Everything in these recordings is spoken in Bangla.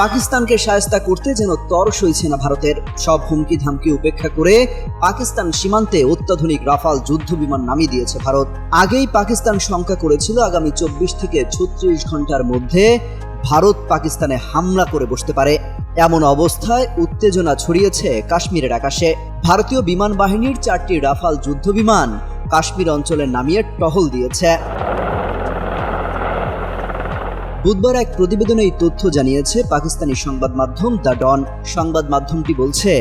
পাকিস্তানকে সায়স্তা করতে যেন তর সইছে না ভারতের। সব হুমকি ধামকি উপেক্ষা করে পাকিস্তান সীমান্তে অত্যাধুনিক রাফাল যুদ্ধ বিমান নামিয়ে দিয়েছে ভারত। আগেই পাকিস্তান শঙ্কা করেছিল আগামী চব্বিশ থেকে ছত্রিশ ঘণ্টার মধ্যে ভারত পাকিস্তানে হামলা করে বসতে পারে। এমন অবস্থায় উত্তেজনা ছড়িয়েছে কাশ্মীরের আকাশে। ভারতীয় বিমান বাহিনীর চারটি রাফাল যুদ্ধ বিমান কাশ্মীর অঞ্চলে নামিয়ে টহল দিয়েছে। বুধবার এক প্রতিবেদনে এই তথ্য জানিয়েছে পাকিস্তানি সংবাদ মাধ্যম দ্য ডন। সংবাদ মাধ্যমটি বলছে,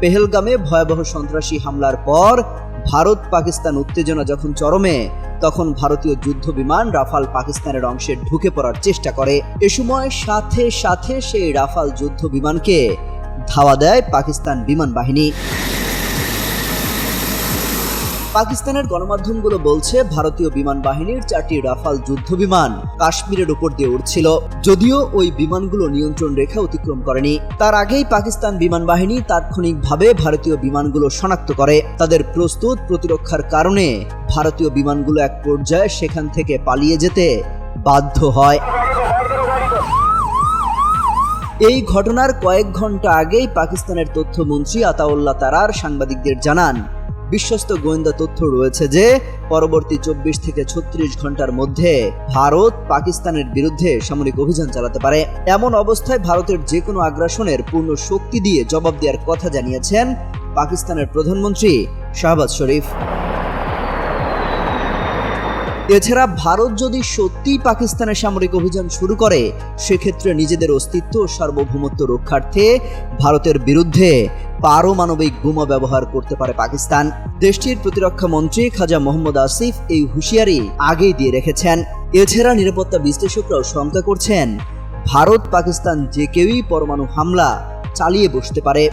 পেহেলগামে ভয়াবহ সন্ত্রাসী হামলার পর ভারত পাকিস্তান উত্তেজনা যখন চরমে, তখন ভারতীয় যুদ্ধ বিমান রাফাল পাকিস্তানের অংশে ঢুকে পড়ার চেষ্টা করে। এ সময় সাথে সাথে সেই রাফাল যুদ্ধ বিমানকে ধাওয়া দেয় পাকিস্তান বিমান বাহিনী। পাকিস্তানের গণমাধ্যমগুলো বলছে, ভারতীয় বিমান বাহিনীর চারটি রাফাল যুদ্ধ বিমান কাশ্মীরের উপর দিয়ে উঠছিল যদিও ওই বিমানগুলো নিয়ন্ত্রণ রেখা অতিক্রম করেনি। তার আগেই পাকিস্তান বিমান বাহিনী তাৎক্ষণিকভাবে ভারতীয় বিমানগুলো শনাক্ত করে। তাদের প্রস্তুত প্রতিরক্ষার কারণে ভারতীয় বিমানগুলো এক পর্যায়ে সেখান থেকে পালিয়ে যেতে বাধ্য হয়। এই ঘটনার কয়েক ঘণ্টা আগেই পাকিস্তানের তথ্যমন্ত্রী আতাউল্লাহ তারার সাংবাদিকদের জানান বিশ্বস্ত গোয়েন্দা তথ্য রয়েছে যে, পরবর্তী চব্বিশ থেকে ছত্রিশ ঘণ্টার মধ্যে ভারত পাকিস্তানের বিরুদ্ধে সামরিক অভিযান চালাতে পারে। এমন অবস্থায় ভারতের যে কোনো আগ্রাসনের পূর্ণ শক্তি দিয়ে জবাব দেওয়ার কথা জানিয়েছেন পাকিস্তানের প্রধানমন্ত্রী শাহবাজ শরীফ। এছাড়া ভারত যদি সত্যিই পাকিস্তানের সামরিক অভিযান শুরু করে, সেক্ষেত্রে নিজেদের অস্তিত্ব সার্বভৌমত্ব রক্ষার্থে ভারতের বিরুদ্ধে পারমাণবিক বোমা ব্যবহার করতে পারে পাকিস্তান। দেশটির প্রতিরক্ষা মন্ত্রী খাজা মোহাম্মদ আসিফ এই হুঁশিয়ারি আগেই দিয়ে রেখেছেন। এছাড়া নিরাপত্তা বিশ্লেষকরাও শঙ্কা করছেন ভারত পাকিস্তান যে কেউই পরমাণু হামলা চালিয়ে বসতে পারে।